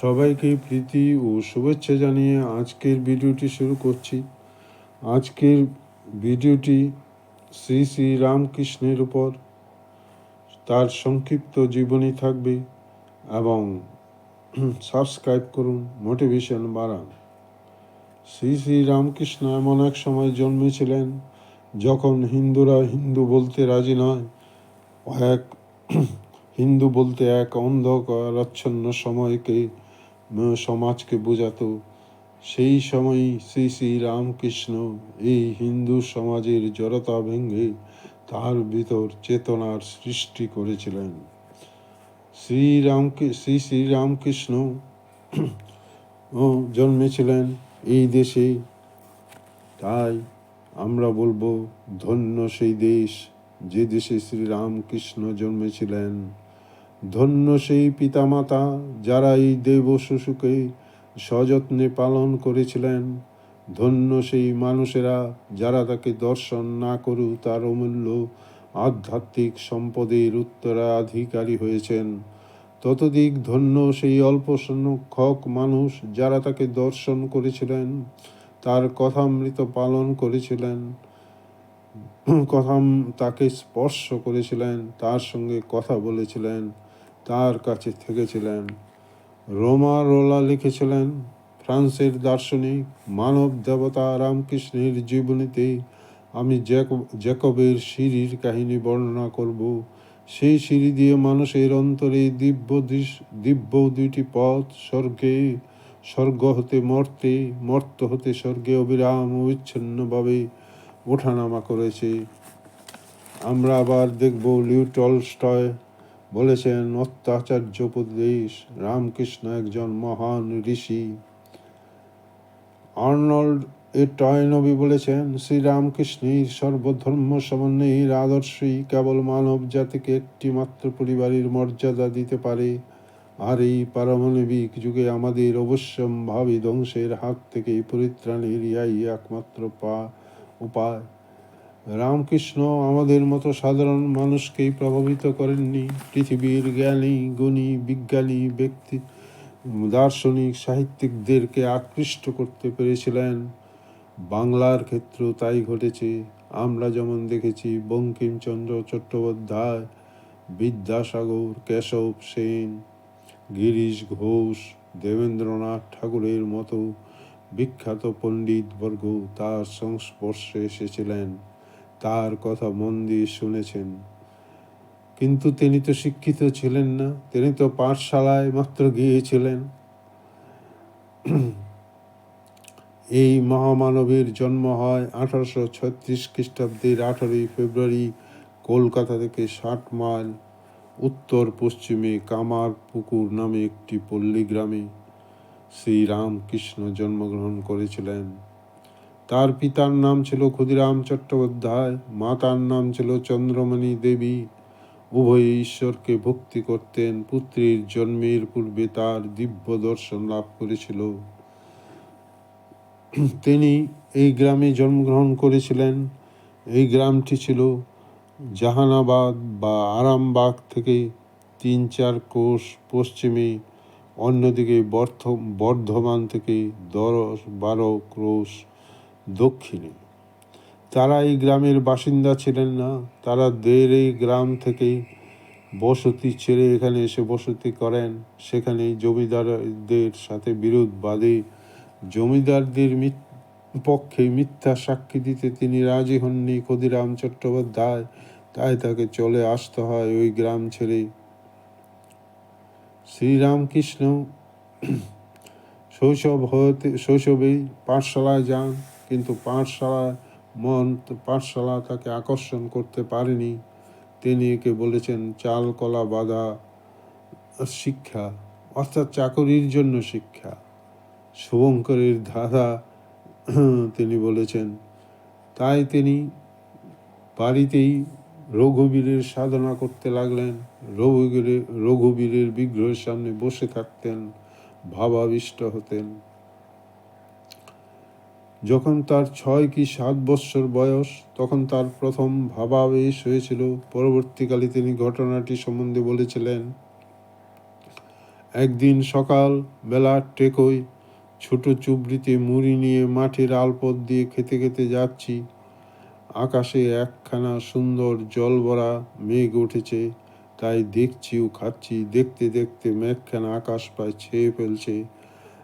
সবাইকে প্রীতি ও শুভেচ্ছা জানিয়ে আজকের ভিডিওটি শুরু করছি। আজকের ভিডিওটি শ্রী শ্রী রামকৃষ্ণের উপর। তার সংক্ষিপ্ত জীবনী থাকবে এবং সাবস্ক্রাইব করুন, মোটিভেশন বাড়ান। শ্রী শ্রী রামকৃষ্ণ এমন এক সময় জন্মেছিলেন যখন হিন্দুরা হিন্দু বলতে রাজি নয়। এক হিন্দু বলতে এক অন্ধকার আচ্ছন্ন সময়কে সমাজকে বোঝাতো, সেই সময়ই শ্রী শ্রী রামকৃষ্ণ এই হিন্দু সমাজের জড়তা ভেঙে তার ভিতর চেতনার সৃষ্টি করেছিলেন। শ্রীরামকে শ্রী শ্রী রামকৃষ্ণ জন্মেছিলেন এই দেশে। তাই আমরা বলব, ধন্য সেই দেশ যে দেশে শ্রীরামকৃষ্ণ জন্মেছিলেন। ধন্য সেই পিতামাতা যারা এই দেব শিশুকে সযত্নে পালন করেছিলেন। ধন্য সেই মানুষেরা যারা তাকে দর্শন না করু তার অমূল্য আধ্যাত্মিক সম্পদের উত্তরাধিকারী হয়েছেন। ততদিক ধন্য সেই অল্প সংখ্যক মানুষ যারা তাকে দর্শন করেছিলেন, তার কথামৃত পালন করেছিলেন কথা তাকে স্পর্শ করেছিলেন, তার সঙ্গে কথা বলেছিলেন। তার কাছে থেকেছিলেন। রোমা রোলা লিখেছিলেন, ফ্রান্সের দার্শনিক মানব দেবতা রামকৃষ্ণের জীবনীতে আমি জ্যাক- জ্যাকবের সিঁড়ির কাহিনী বর্ণনা করব। সেই সিঁড়ি দিয়ে মানুষের অন্তরে দিব্য দিব্য দুইটি পথ, স্বর্গে স্বর্গ হতে মর্তে, মর্ত হতে স্বর্গে অবিরাম অবিচ্ছিন্নভাবে ওঠানামা করেছে। আমরা আবার দেখব লিউ টলস্টয় বলেছেন, অত্যাচার্য উপদেশ, রামকৃষ্ণ একজন মহান ঋষি। আর্নল্ড এ টয়নবী বলেছেন, শ্রীরামকৃষ্ণের সর্বধর্ম সমন্বয়ের আদর্শই কেবল মানব জাতিকে একটি মাত্র পরিবারের মর্যাদা দিতে পারে। আর এই পারমাণবিক যুগে আমাদের অবশ্যম্ভাবী ধ্বংসের হাত থেকে পরিত্রাণের ইয়াই একমাত্র পা, উপায়। রামকৃষ্ণ আমাদের মতো সাধারণ মানুষকেই প্রভাবিত করেননি। পৃথিবীর জ্ঞানী, গুণী, বিজ্ঞানী ব্যক্তি, দার্শনিক সাহিত্যিকদেরকে আকৃষ্ট করতে পেরেছিলেন। বাংলার ক্ষেত্রেও তাই ঘটেছে। আমরা যেমন দেখেছি বঙ্কিমচন্দ্র চট্টোপাধ্যায়, বিদ্যাসাগর, কেশব সেন, গিরিশ ঘোষ, দেবেন্দ্রনাথ ঠাকুরের মতো বিখ্যাত পণ্ডিতবর্গ তার সংস্পর্শে এসেছিলেন। তার কথা মন দিয়ে শুনেছেন। কিন্তু তিনি তো শিক্ষিত ছিলেন না, তিনি তো পাঠশালায় মাত্র গিয়েছিলেন। এই মহামানবের জন্ম হয় আঠারোশো ছত্রিশ খ্রিস্টাব্দের আঠারোই ফেব্রুয়ারি, কলকাতা থেকে ষাট মাইল উত্তর পশ্চিমে কামার পুকুর নামে একটি পল্লী গ্রামে শ্রীরামকৃষ্ণ জন্মগ্রহণ করেছিলেন। তার পিতার নাম ছিল ক্ষুদিরাম চট্টোপাধ্যায়, মাতার নাম ছিল চন্দ্রমণি দেবী। উভয় ঈশ্বরকে ভক্তি করতেন, পুত্রীর জন্মের পূর্বে তার দিব্য দর্শন লাভ করেছিল। তিনি এই গ্রামে জন্মগ্রহণ করেছিলেন। এই গ্রামটি ছিল জাহানাবাদ বা আরামবাগ থেকে তিন চার কোষ পশ্চিমে, অন্যদিকে বর্ধ, বর্ধমান থেকে দশ বারো ক্রোশ দক্ষিণে। তারা এই গ্রামের বাসিন্দা ছিলেন না। তারা দের এই গ্রাম থেকেই বসতি ছেড়ে এখানে এসে বসতি করেন। সেখানে জমিদারদের সাথে বিরোধ বাদে জমিদারদের পক্ষে মিথ্যা সাক্ষী দিতে তিনি রাজি হননি ক্ষুদিরাম চট্টোপাধ্যায়। তাই তাকে চলে আসতে হয় ওই গ্রাম ছেড়ে। শ্রীরামকৃষ্ণ শৈশব হতে, শৈশবেই পাঠশালায় যান। কিন্তু পাঠশালা মন, পাঠশালা তাকে আকর্ষণ করতে পারেনি। তিনি একে বলেছেন, চাল, কলা বাঁধা শিক্ষা, অর্থাৎ চাকরির জন্য শিক্ষা। শুভঙ্করের ধাঁধা তিনি বলেছেন, তাই তিনি বাড়িতেই রঘুবীরের সাধনা করতে লাগলেন। রঘুবীরের রঘুবীরের বিগ্রহের সামনে বসে থাকতেন, ভাবাবিষ্ট হতেন। যখন তার ছয় কি সাত বৎসর বয়স, তখন তার প্রথম ভাবাবেশ হয়েছিল, পরবর্তীকালে তিনি ঘটনাটি সম্বন্ধে বলেছিলেন, একদিন সকাল বেলা টেকই ছোট চুবড়িতে মুড়ি নিয়ে মাঠের আলপথ দিয়ে খেতে খেতে যাচ্ছি। আকাশে একখানা সুন্দর জল ভরা মেঘ উঠেছে, তাই দেখছি ও খাচ্ছি। দেখতে দেখতে মেঘখানা আকাশ প্রায় ছেয়ে ফেলছে।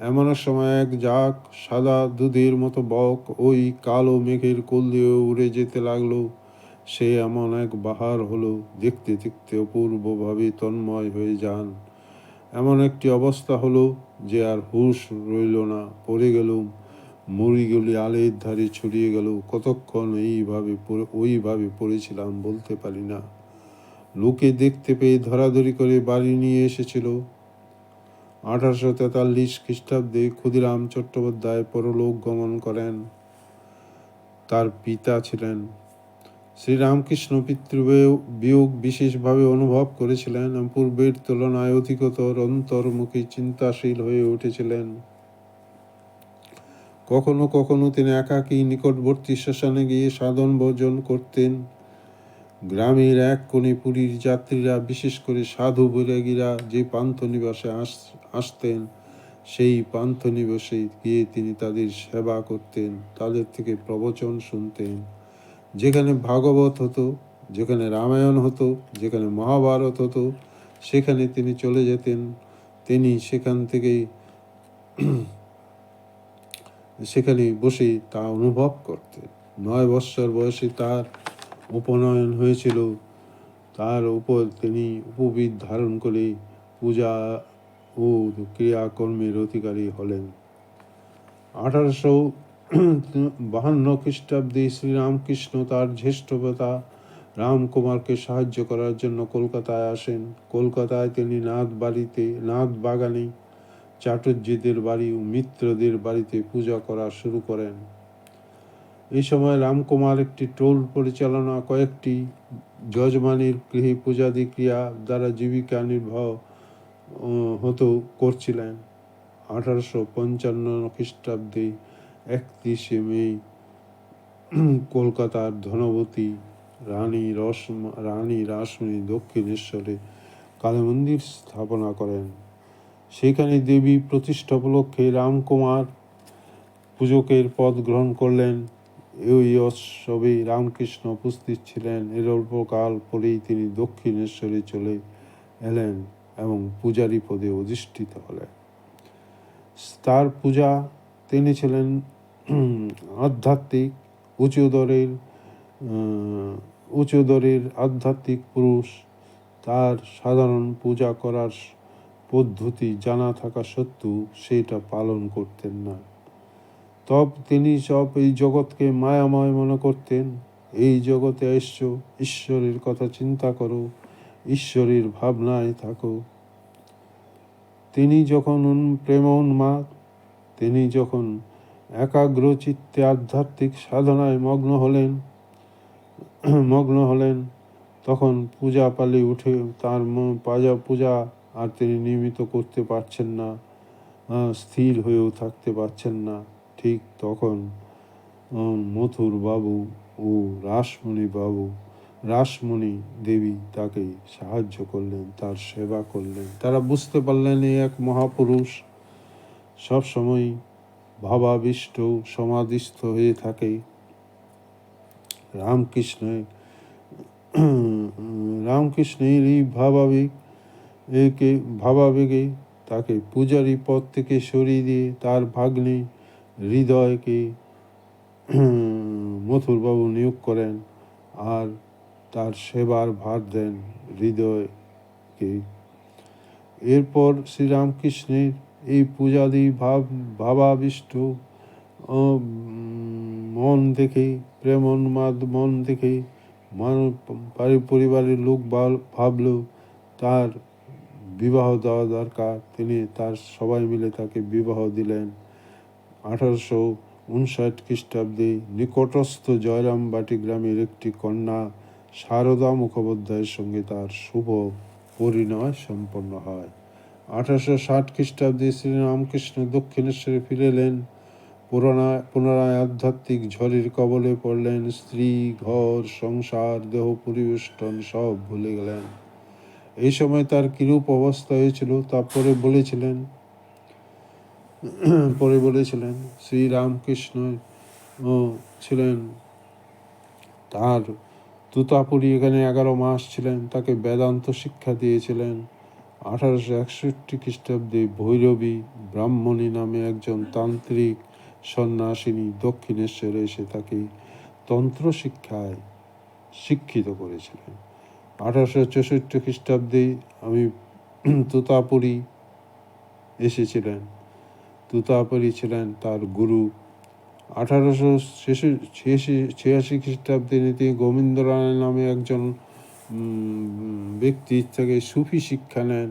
এমন সময় এক যাক সাদা দুধের মতো বক ওই কালো মেঘের কোল দিয়ে উড়ে যেতে লাগল। সে এমন এক বাহার হলো, দেখতে দেখতে অপূর্বভাবে তন্ময় হয়ে যান। এমন একটি অবস্থা হলো যে আর হুঁশ রইল না, পড়ে গেলুম মুড়িগুলি আলের ধারে ছড়িয়ে গেল। কতক্ষণ এইভাবে ওইভাবে পড়েছিলাম বলতে পারি না। লোকে দেখতে পেয়ে ধরাধরি করে বাড়ি নিয়ে এসেছিল। আঠারোশো তেতাল্লিশ খ্রিস্টাব্দে ক্ষুদিরাম চট্টোপাধ্যায় পরলোক গমন করেন। তার পিতা ছিলেন। শ্রীরামকৃষ্ণ পিতৃবিয়োগ বিয়োগ বিশেষভাবে অনুভব করেছিলেন পূর্বের তুলনায় অধিকতর অন্তর্মুখী চিন্তাশীল হয়ে উঠেছিলেন। কখনো কখনো তিনি একাকী নিকটবর্তী শ্মশানে গিয়ে সাধন ভোজন করতেন। গ্রামের এক কোণে পুরীর যাত্রীরা, বিশেষ করে সাধু বৈরাগীরা যে পান্থনিবাসে আস, আসতেন, সেই পান্থনিবাসে গিয়ে তিনি তাদের সেবা করতেন, তাদের থেকে প্রবচন শুনতেন। যেখানে ভাগবত হতো, যেখানে রামায়ণ হতো, যেখানে মহাভারত হতো, সেখানে তিনি চলে যেতেন। তিনি সেখান থেকেই সেখানে বসে তা অনুভব করতেন। নয় বৎসর বয়সে তার উপনয়ন হয়েছিল। তার উপর তিনি উপবিদ ধারণ করে পূজা ও ক্রিয়াকর্মের অধিকারী হলেন। আঠারোশো বাহান্ন খ্রিস্টাব্দে শ্রীরামকৃষ্ণ তার জ্যেষ্ঠ পিতা রামকুমারকে সাহায্য করার জন্য কলকাতায় আসেন। কলকাতায় তিনি নাথ বাড়িতে নাথ বাগানে চাটুর্যদের বাড়ি ও মিত্রদের বাড়িতে পূজা করা শুরু করেন। এই সময় রামকুমার একটি টোল পরিচালনা, কয়েকটি যজমানির গৃহে পূজাদি ক্রিয়া দ্বারা জীবিকা নির্বাহ হতো করছিলেন। আঠারোশো পঞ্চান্ন খ্রিস্টাব্দে একত্রিশে মে, কলকাতার ধনবতী রানী রস রানী রাসমণি দক্ষিণেশ্বরে কালী মন্দির স্থাপনা করেন। সেখানে দেবী প্রতিষ্ঠা উপলক্ষে রামকুমার পূজকের পদ গ্রহণ করলেন। এই উৎসবে রামকৃষ্ণ উপস্থিত ছিলেন। এর অল্পকাল পরেই তিনি দক্ষিণেশ্বরে চলে এলেন এবং পূজারী পদে অধিষ্ঠিত হলেন। তার পূজা তিনি ছিলেন আধ্যাত্মিক উচ্চদরের আহ, উচ্চদরের আধ্যাত্মিক পুরুষ। তার সাধারণ পূজা করার পদ্ধতি জানা থাকা সত্ত্বেও সেটা পালন করতেন না। তব তিনি সব এই জগৎকে মায়াময় মনে করতেন। এই জগতে এসছো, ঈশ্বরের কথা চিন্তা করো, ঈশ্বরের ভাবনায় থাকো। তিনি যখন প্রেম উন্মাদ, তিনি যখন একাগ্র চিত্তে আধ্যাত্মিক সাধনায় মগ্ন হলেন মগ্ন হলেন, তখন পূজা পালি উঠে তার পাজা পূজা আর তিনি নিয়মিত করতে পারছেন না স্থির হয়েও থাকতে পারছেন না। ঠিক তখন মথুর বাবু ও রাসমণি বাবু রাসমণি দেবী তাকে সাহায্য করলেন, তার সেবা করলেন। তারা বুঝতে পারলেন এই এক মহাপুরুষ সবসময় ভাবাবিষ্ট, সমাধিস্থ হয়ে থাকে। রামকৃষ্ণের রামকৃষ্ণের এই ভাবাবেগ, একে, ভাবাবেগে তাকে পূজারী পদ থেকে সরিয়ে দিয়ে তার ভাগ্নে হৃদয়কে মথুরবাবু নিয়োগ করেন আর তার সেবার ভার দেন হৃদয়কে এরপর শ্রীরামকৃষ্ণের এই পূজাদি ভাব, ভাবাবিষ্ট মন দেখে, প্রেমন্মাদ মন দেখে পরিবারের লোক ভাব- ভাবলো, তার বিবাহ দেওয়া দরকার। তিনি তার সবাই মিলে তাকে বিবাহ দিলেন। আঠারোশো উনষাট খ্রিস্টাব্দে নিকটস্থ জয়রামবাটি গ্রামের একটি কন্যা শারদা মুখোপাধ্যায়ের সঙ্গে তার শুভ পরিণয় সম্পন্ন হয়। আঠারোশো ষাট খ্রিস্টাব্দে শ্রীরামকৃষ্ণ দক্ষিণেশ্বরে ফিরে এলেন। পুনরায় পুনরায় আধ্যাত্মিক ঝড়ের কবলে পড়লেন। স্ত্রী, ঘর, সংসার, দেহ পরিবেষ্টন সব ভুলে গেলেন। এই সময় তার কিরূপ অবস্থা হয়েছিল তারপরে বলেছিলেন। পরে বলেছিলেন শ্রী রামকৃষ্ণ ও ছিলেন তার তুতাপুরি এখানে এগারো মাস ছিলেন, তাকে বেদান্ত শিক্ষা দিয়েছিলেন। আঠারোশো একষট্টি খ্রিস্টাব্দে ভৈরবী ব্রাহ্মণী নামে একজন তান্ত্রিক সন্ন্যাসিনী দক্ষিণেশ্বরে এসে তাকে তন্ত্র শিক্ষায় শিক্ষিত করেছিলেন। আঠারোশো চৌষট্টি খ্রিস্টাব্দে আমি তুতাপুরি এসেছিলেন। তুতাপুরি ছিলেন তার গুরু। আঠারোশো ছিয়াশি খ্রিস্টাব্দে নীতি গোবিন্দ রায় নামে একজন ব্যক্তি থেকে সুফি শিক্ষা নেন।